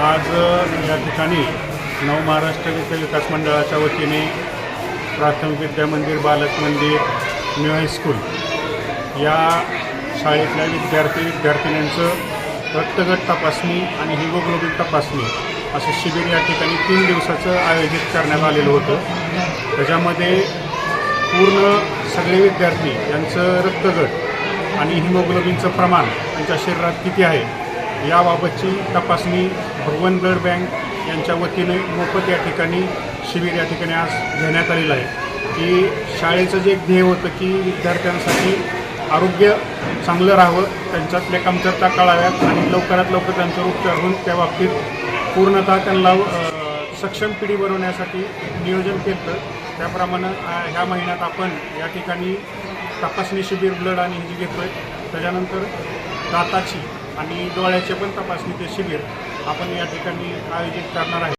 आज या ठिकाणी नव महाराष्ट्र विकास मंडळाच्या वतीने प्राथमिक विद्या मंदिर बालक मंदिर न्यू हायस्कूल या शाळेतल्या विद्यार्थी विद्यार्थिन्यांचं रक्तगट तपासणी आणि हिमोग्लोबिन तपासणी असं शिबिर या ठिकाणी तीन दिवसाचं आयोजित करण्यात आलेलं होतं. त्याच्यामध्ये पूर्ण सगळे विद्यार्थी यांचं रक्तगट आणि हिमोग्लोबिनचं प्रमाण त्यांच्या शरीरात किती आहे याबाबतची तपासणी भगवन ब्लड बँक यांच्या वतीने मोफत या ठिकाणी शिबिर या ठिकाणी आज घेण्यात आलेलं आहे. की शाळेचं जे एक ध्येय होतं की विद्यार्थ्यांसाठी आरोग्य चांगलं राहावं त्यांच्यातल्या कमतरता कळाव्यात आणि लवकरात लवकर त्यांचं उपचार होऊन त्या बाबतीत पूर्णतः त्यांना सक्षम पिढी बनवण्यासाठी नियोजन केलं. त्याप्रमाणे ह्या महिन्यात आपण या ठिकाणी तपासणी शिबिर ब्लड आणि ही जी घेतोय त्याच्यानंतर दाताची आणि डोळ्याचे पण तपासणी ते शिबिर आपण या ठिकाणी आयोजित करणार आहे.